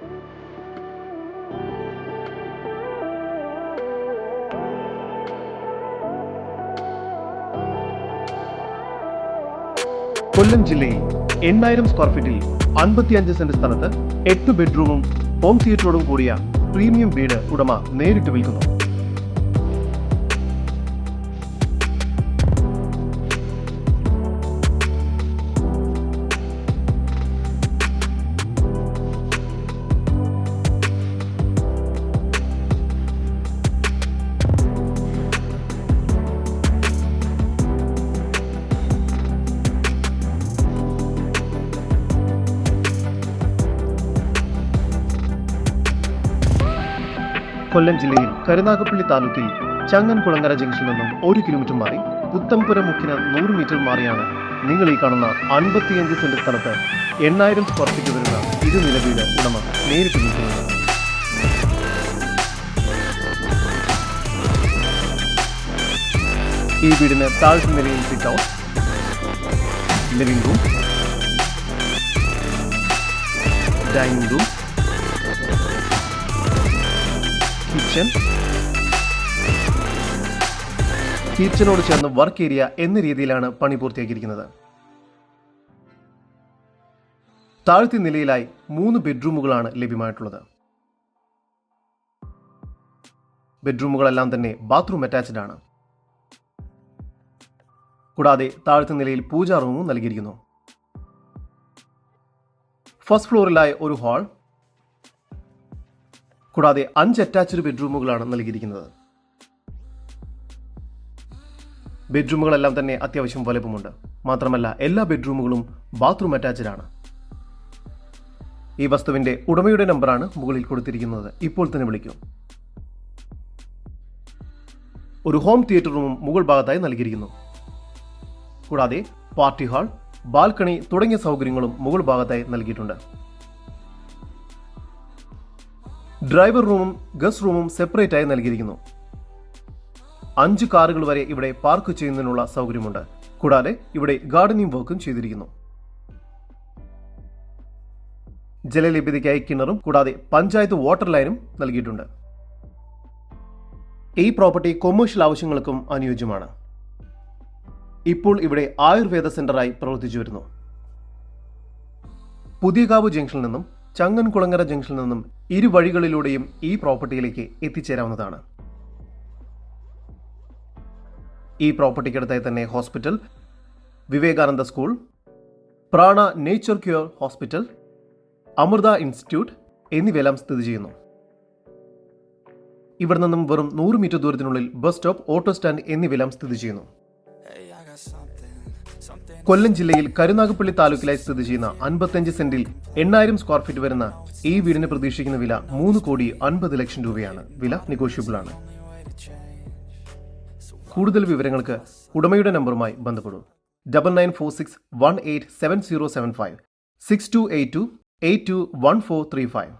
കൊല്ലം ജില്ലയിൽ എണ്ണായിരം സ്ക്വയർ ഫീറ്റിൽ അൻപത്തിയഞ്ച് സെന്റ് സ്ഥലത്ത് എട്ട് ബെഡ്റൂമും ഹോം തിയേറ്ററോടും കൂടിയ പ്രീമിയം വീട് ഉടമ നേരിട്ട് വിൽക്കുന്നു. കൊല്ലം ജില്ലയിൽ കരുനാഗപ്പള്ളി താലൂക്കിൽ ചങ്ങൻകുളങ്ങര ജംഗ്ഷനിൽ നിന്നും ഒരു കിലോമീറ്റർ മാറി പുത്തംപുരം മുക്കിന് നൂറ് മീറ്റർ മാറിയാണ് നിങ്ങൾ ഈ കാണുന്ന അൻപത്തിയഞ്ച് സെന്റ് സ്ഥലത്ത് എണ്ണായിരം സ്ക്വയർ ഫീറ്റ് വരുന്ന ഇരുനില വീട് ഉടമ നേരിട്ട് നീക്കുന്നത് ഈ വീടിന് താഴ്ച നിലയിൽ sit living room dining room kitchen കിച്ചനോട് ചേർന്ന് വർക്ക് ഏരിയ എന്ന രീതിയിലാണ് പണി പൂർത്തിയാക്കിയിരിക്കുന്നത് താഴ്ത്തി നിലയിലായി മൂന്ന് ബെഡ്റൂമുകളാണ് ലഭ്യമായിട്ടുള്ളത്. ബെഡ്റൂമുകളെല്ലാം തന്നെ ബാത്റൂം അറ്റാച്ച്ഡ് ആണ്. കൂടാതെ താഴ്ത്തി നിലയിൽ പൂജാ റൂമും നൽകിയിരിക്കുന്നു. ഫസ്റ്റ് ഫ്ലോറിലായി ഒരു ഹാൾ കൂടാതെ അഞ്ച് അറ്റാച്ച്ഡ് ബെഡ്റൂമുകളാണ് നൽകിയിരിക്കുന്നത്. ബെഡ്റൂമുകളെല്ലാം തന്നെ അത്യാവശ്യം വലുപ്പമുണ്ട്. മാത്രമല്ല എല്ലാ ബെഡ്റൂമുകളും ബാത്റൂം അറ്റാച്ച്ഡ് ആണ്. ഈ വസ്തുവിന്റെ ഉടമയുടെ നമ്പറാണ് മുകളിൽ കൊടുത്തിരിക്കുന്നത്. ഇപ്പോൾ തന്നെ വിളിക്കും. ഒരു ഹോം തിയേറ്റർ റൂമും മുകൾ ഭാഗത്തായി നൽകിയിരിക്കുന്നു. കൂടാതെ പാർട്ടി ഹാൾ ബാൽക്കണി തുടങ്ങിയ സൗകര്യങ്ങളും മുകൾ ഭാഗത്തായി നൽകിയിട്ടുണ്ട്. ഡ്രൈവർ റൂമും ഗസ്റ്റ് റൂമും സെപ്പറേറ്റ് ആയി നൽകിയിരിക്കുന്നു. അഞ്ച് കാറുകൾ വരെ ഇവിടെ പാർക്ക് ചെയ്യുന്നതിനുള്ള സൗകര്യമുണ്ട്. കൂടാതെ ഇവിടെ ഗാർഡനിങ് വർക്കും ചെയ്തിരിക്കുന്നു. ജലലഭ്യതയ്ക്കായി കിണറും കൂടാതെ പഞ്ചായത്ത് വാട്ടർ ലൈനും നൽകിയിട്ടുണ്ട്. ഈ പ്രോപ്പർട്ടി കൊമേഴ്ഷ്യൽ ആവശ്യങ്ങൾക്കും അനുയോജ്യമാണ്. ഇപ്പോൾ ഇവിടെ ആയുർവേദ സെന്ററായി പ്രവർത്തിച്ചു വരുന്നു. പുതിയകാവ് ജംഗ്ഷനിൽ നിന്നും ചങ്ങൻകുളങ്ങര ജംഗ്ഷനിൽ നിന്നും ഇരു വഴികളിലൂടെയും ഈ പ്രോപ്പർട്ടിയിലേക്ക് എത്തിച്ചേരാവുന്നതാണ്. ഈ പ്രോപ്പർട്ടിക്കടുത്തായി തന്നെ hospital Vivekananda school Prana nature cure hospital Amrita institute എന്നിവയെല്ലാം സ്ഥിതി ചെയ്യുന്നു. ഇവിടെ നിന്നും വെറും നൂറ് മീറ്റർ ദൂരത്തിനുള്ളിൽ ബസ് സ്റ്റോപ്പ് ഓട്ടോ സ്റ്റാൻഡ് എന്നിവയെല്ലാം സ്ഥിതി ചെയ്യുന്നു. കൊല്ലം ജില്ലയിൽ കരുനാഗപ്പള്ളി താലൂക്കിലായി സ്ഥിതി ചെയ്യുന്ന അൻപത്തഞ്ച് സെന്റിൽ എണ്ണായിരം സ്ക്വയർ ഫീറ്റ് വരുന്ന ഈ വീടിന് പ്രതീക്ഷിക്കുന്ന വില മൂന്ന് കോടി അൻപത് ലക്ഷം രൂപയാണ്. വില നെഗോഷ്യബിൾ ആണ്. കൂടുതൽ വിവരങ്ങൾക്ക് ഉടമയുടെ നമ്പറുമായി ബന്ധപ്പെടൂ. Double nine four six one eight seven zero seven five six two eight two eight two one four three five